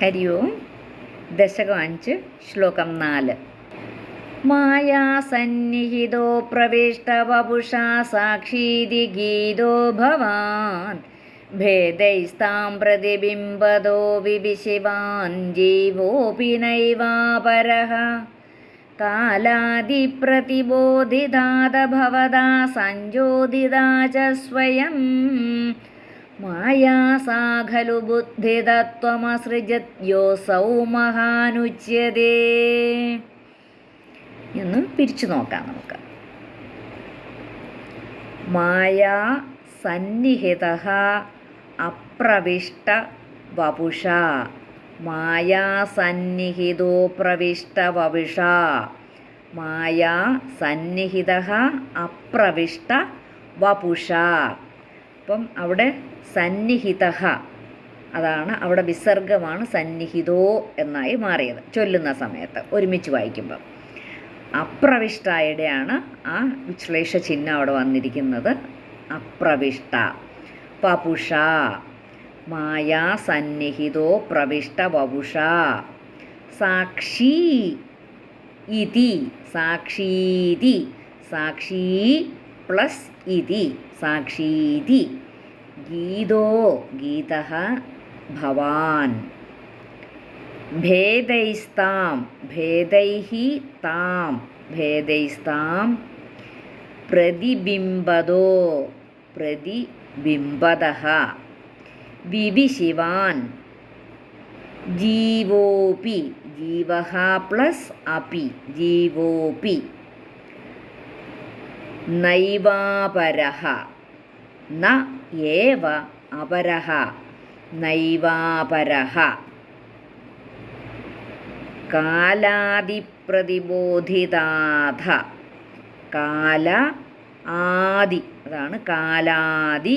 ഹരി ഓം. ദശകം അഞ്ച് ശ്ലോകം നാല്. മായാസന്നിഹിതോ പ്രവിഷ്ടവപുഷാ സാക്ഷീതി ഗീതോ ഭവാൻ. ഭേദൈസ്താം പ്രതിബിംബതോ വിവിശിവാൻ. ജീവോപി നൈവാപരः കാലാദിപ്രതിബോധിതാത ഭവതാ സഞ്ജോദിതാ ച സ്വയം. സാ ഖലു ബുദ്ധിതത്വമസൃജത്യോസൗ മഹാനുച്യതേ എന്ന് പിരിച്ചു നോക്കാം നമുക്ക്. മായാ സന്നിഹിത അപ്രവിഷ്ട വപുഷ. മായാ സന്നിഹിതോ പ്രവിഷ്ട വപുഷ. മായാ സന്നിഹിത അപ്രവിഷ്ട വപുഷ. അപ്പം അവിടെ സന്നിഹിത അതാണ് അവിടെ വിസർഗമാണ് സന്നിഹിതോ എന്നായി മാറിയത്. ചൊല്ലുന്ന സമയത്ത് ഒരുമിച്ച് വായിക്കുമ്പം. അപ്രവിഷ്ടായുടെയാണ് ആ വിശ്ലേഷ ചിഹ്നം അവിടെ വന്നിരിക്കുന്നത്. അപ്രവിഷ്ട പപുഷ മായാ സന്നിഹിതോ പ്രവിഷ്ട പപുഷ സാക്ഷി ഇതി. സാക്ഷീതി. സാക്ഷി പ്ലസ് ഇതി. സാക്ഷീതി. ഗീതോ ഗീത ഭവാൻ. ഭേദൈസ്താം ഭേദൈः താം ഭേദൈസ്താം പ്രതിബിംബതോ പ്രതിബിംബതः വിവിശിവാൻ. ജീവോപി ജീവः പ്ലസ് അപി ജീവോപി. നൈവാപരः ന ഏവ അപരः നൈവാപരः കാലാദിപ്രതിബോധിതാഥ കാല ആദി അതാണ് കാലാദി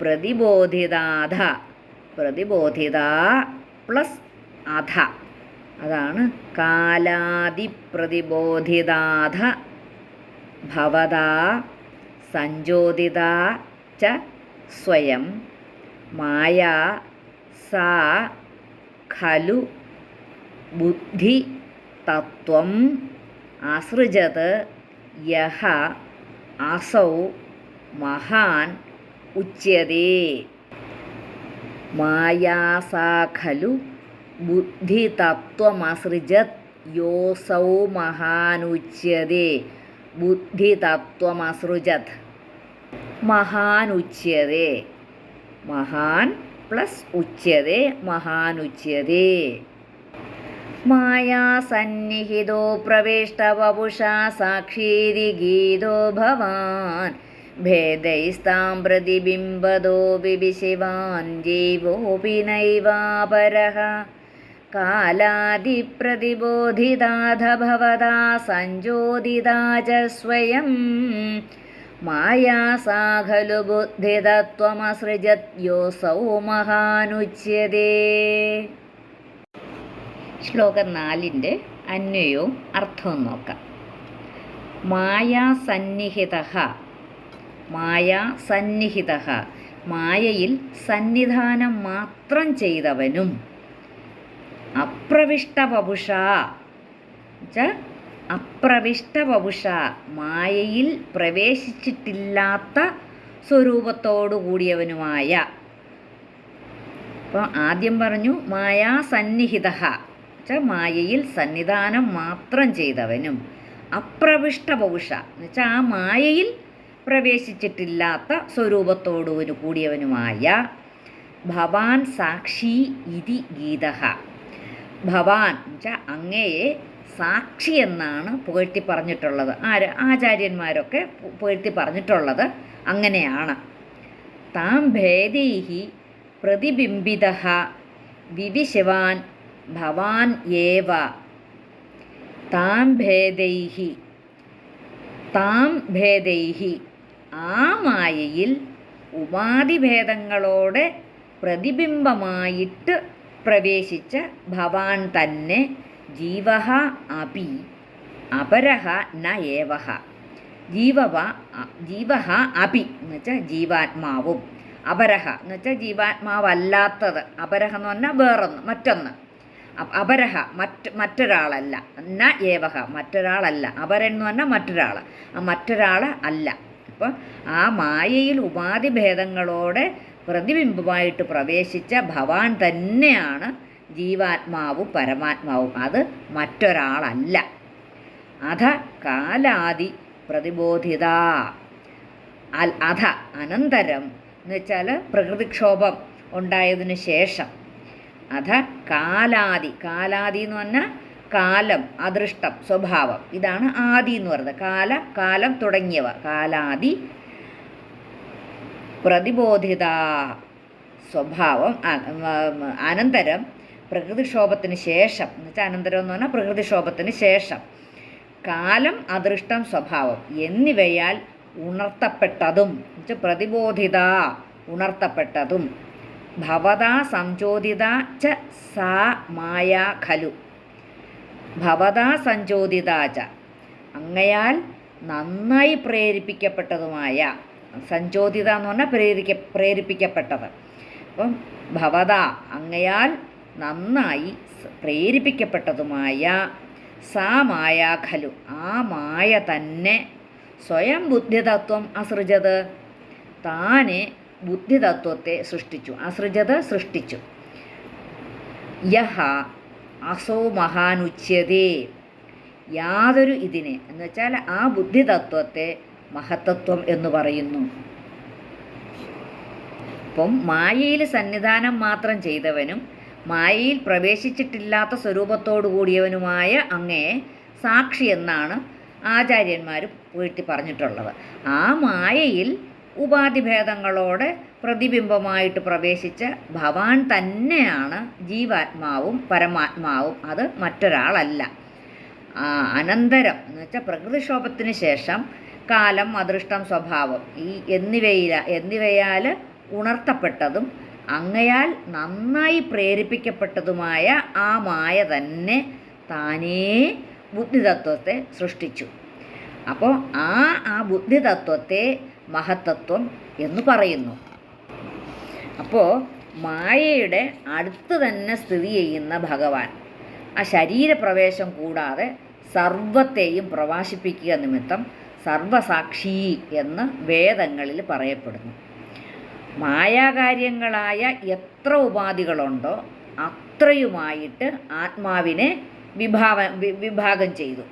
പ്രതിബോധിതാഥ. പ്രതിബോധിത പ്ലസ് അധ. അതാണ് കാലാദിപ്രതിബോധിതാഥ ഭവതാ സഞ്ജോദിത ച സ്വയം മായ സാ ഖലു ബുദ്ധി തത്വം അസൃജത് യഹ അസൗ മഹാൻ ഉച്യതേ. മായാസാ ഖലു ബുദ്ധിതത്വമസൃജത് യോസൗ മഹാനുച്യതേ. ബുദ്ധിതത്വമസൃജത് മഹാനുച്യതേ മഹാൻ പ്ലസ് ഉച്ചതേ മഹാൻ ഉച്ചതേ മായാസന്നിഹിതോ പ്രവിഷ്ടവപുഷാ സാക്ഷീതി ഗീതോ ഭവാൻ. ഭേദൈസ്താം പ്രതിബിംബതോ വിവിശിവാൻ ജീവോऽपि നൈവാപരः കാലാദിപ്രതിബോധിതാധ ഭവതാ സഞ്ജോദിതാ ച സ്വയം. മായാ ബുദ്ധിതത്വമസൃജത്യോസൗ മഹാനുച്യതേ. ശ്ലോകം നാലിന്റെ അന്വയവും അർത്ഥവും നോക്കാം. മായാസന്നിഹിത മായാസന്നിഹിത മായയിൽ സന്നിധാനം മാത്രം ചെയ്തവനും. അപ്രവിഷ്ടവപുഷ അപ്രവിഷ്ടവപുഷ മായയിൽ പ്രവേശിച്ചിട്ടില്ലാത്ത സ്വരൂപത്തോടു കൂടിയവനുമായ അപ്പോൾ ആദ്യം പറഞ്ഞു മായാസന്നിഹിത. വെച്ചാൽ മായയിൽ സന്നിധാനം മാത്രം ചെയ്തവനും. അപ്രവിഷ്ട എന്ന് എന്നുവെച്ചാൽ ആ മായയിൽ പ്രവേശിച്ചിട്ടില്ലാത്ത സ്വരൂപത്തോടു കൂടിയവനുമായ ഭവാൻ സാക്ഷി ഇതി ഗീത. ഭവാൻ എന്നുവെച്ചാൽ അങ്ങയെ സാക്ഷി എന്നാണ് പുകഴ്ത്തി പറഞ്ഞിട്ടുള്ളത്. ആര്? ആചാര്യന്മാരൊക്കെ പുകഴ്ത്തി പറഞ്ഞിട്ടുള്ളത് അങ്ങനെയാണ്. താം ഭേദീഹി പ്രതിബിംബിത വിവിശിവാൻ ഭവാൻ ഏവ. താം ഭേദൈഹി താം ഭേദൈഹി ആ മായയിൽ ഉപാധിഭേദങ്ങളോടെ പ്രതിബിംബമായിട്ട് പ്രവേശിച്ച ഭവാൻ തന്നെ ജീവ അപി അപരഹ ന ജീവവ ജീവ അപി എന്ന് വെച്ചാൽ ജീവാത്മാവും. അപരഹ എന്ന് വെച്ചാൽ ജീവാത്മാവല്ലാത്തത്. അപരഹ എന്ന് പറഞ്ഞാൽ വേറൊന്ന് മറ്റൊന്ന്. അപരഹ മറ്റ് മറ്റൊരാളല്ല. ന ഏവഹ മറ്റൊരാളല്ല. അപര എന്ന് പറഞ്ഞാൽ മറ്റൊരാൾ ആ മറ്റൊരാൾ അല്ല. അപ്പോൾ ആ മായയിൽ ഉപാധി ഭേദങ്ങളോടെ പ്രതിബിംബമായിട്ട് പ്രവേശിച്ച ഭവാൻ തന്നെയാണ് ജീവാത്മാവും പരമാത്മാവും. അത് മറ്റൊരാളല്ല. അധ കാലാദി പ്രതിബോധിത. അധ അനന്തരം എന്ന് വെച്ചാൽ പ്രകൃതിക്ഷോഭം ഉണ്ടായതിന് ശേഷം. അധ കാലാദി. കാലാദി എന്ന് പറഞ്ഞാൽ കാലം അദൃഷ്ടം സ്വഭാവം. ഇതാണ് ആദി എന്ന് പറയുന്നത്. കാല കാലം തുടങ്ങിയവ. കാലാദി പ്രതിബോധിത. സ്വഭാവം അനന്തരം പ്രകൃതിക്ഷോഭത്തിന് ശേഷം എന്ന് വെച്ചാൽ അനന്തരം എന്ന് പറഞ്ഞാൽ പ്രകൃതിക്ഷോഭത്തിന് ശേഷം കാലം അദൃഷ്ടം സ്വഭാവം എന്നിവയാൽ ഉണർത്തപ്പെട്ടതും എന്നുവെച്ചാൽ പ്രതിബോധിത ഉണർത്തപ്പെട്ടതും ഭവതാ സംചോദിത ച സാ മായ ഖലു. ഭവതാ സഞ്ചോദിത ച. അങ്ങയാൽ നന്നായി പ്രേരിപ്പിക്കപ്പെട്ടതുമായ സഞ്ചോദിത എന്ന് പറഞ്ഞാൽ പ്രേരിക്ക പ്രേരിപ്പിക്കപ്പെട്ടത്. അപ്പം ഭവത അങ്ങയാൽ നന്നായി പ്രേരിപ്പിക്കപ്പെട്ടതുമായ സാ മായ ഖലു. ആ മായ തന്നെ സ്വയം ബുദ്ധിതത്വം അസൃജത്. താനെ ബുദ്ധിതത്വത്തെ സൃഷ്ടിച്ചു. അസൃജത് സൃഷ്ടിച്ചു. യഹ അസോ മഹാനുച്യതേ. യാതൊരു ഇതിനെ എന്ന് വെച്ചാൽ ആ ബുദ്ധിതത്വത്തെ മഹത്തത്വം എന്ന് പറയുന്നു. അപ്പം മായയിൽ സന്നിധാനം മാത്രം ചെയ്തവനും മായയിൽ പ്രവേശിച്ചിട്ടില്ലാത്ത സ്വരൂപത്തോടു കൂടിയവനുമായ അങ്ങയെ സാക്ഷി എന്നാണ് ആചാര്യന്മാർ വീഴ്ത്തി പറഞ്ഞിട്ടുള്ളത്. ആ മായയിൽ ഉപാധിഭേദങ്ങളോടെ പ്രതിബിംബമായിട്ട് പ്രവേശിച്ച ഭവാൻ തന്നെയാണ് ജീവാത്മാവും പരമാത്മാവും. അത് മറ്റൊരാളല്ല. അനന്തരം എന്ന് വെച്ചാൽ പ്രകൃതിക്ഷോഭത്തിന് ശേഷം കാലം അദൃഷ്ടം സ്വഭാവം ഈ എന്നിവയില എന്നിവയാൽ ഉണർത്തപ്പെട്ടതും അങ്ങയാൽ നന്നായി പ്രേരിപ്പിക്കപ്പെട്ടതുമായ ആ മായ തന്നെ താനേ ബുദ്ധിതത്വത്തെ സൃഷ്ടിച്ചു. അപ്പോൾ ആ ആ ബുദ്ധിതത്വത്തെ മഹത്തത്വം എന്ന് പറയുന്നു. അപ്പോൾ മായയുടെ അടുത്ത് തന്നെ സ്ഥിതി ചെയ്യുന്ന ഭഗവാൻ ആ ശരീരപ്രവേശം കൂടാതെ സർവത്തെയും പ്രവാശിപ്പിക്കുക നിമിത്തം സർവസാക്ഷി എന്ന് വേദങ്ങളിൽ പറയപ്പെടുന്നു. മായാകാര്യങ്ങളായ എത്ര ഉപാധികളുണ്ടോ അത്രയുമായിട്ട് ആത്മാവിനെ വിഭാവ വിഭാഗം ചെയ്തു.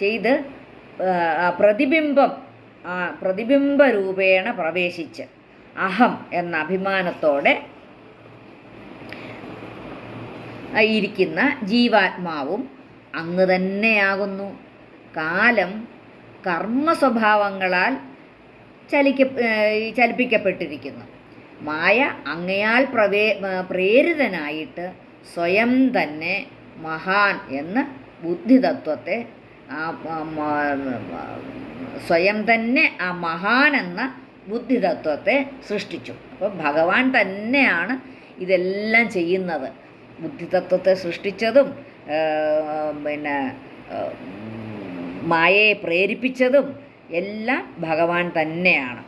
ചെയ്ത് പ്രതിബിംബം പ്രതിബിംബ രൂപേണ പ്രവേശിച്ച് അഹം എന്ന അഭിമാനത്തോടെ ഇരിക്കുന്ന ജീവാത്മാവും അങ്ങ് തന്നെയാകുന്നു. കാലം കർമ്മ സ്വഭാവങ്ങളാൽ ചലിക്ക ചലിപ്പിക്കപ്പെട്ടിരിക്കുന്നു. മായ അങ്ങയാൽ പ്രവേ പ്രേരിതനായിട്ട് സ്വയം തന്നെ മഹാൻ എന്ന് ബുദ്ധിതത്വത്തെ സ്വയം തന്നെ ആ മഹാൻ എന്ന ബുദ്ധിതത്വത്തെ സൃഷ്ടിച്ചു. അപ്പോൾ ഭഗവാൻ തന്നെയാണ് ഇതെല്ലാം ചെയ്യുന്നത്. ബുദ്ധിതത്വത്തെ സൃഷ്ടിച്ചതും പിന്നെ മായയെ പ്രേരിപ്പിച്ചതും എല്ലാം ഭഗവാൻ തന്നെയാണ്.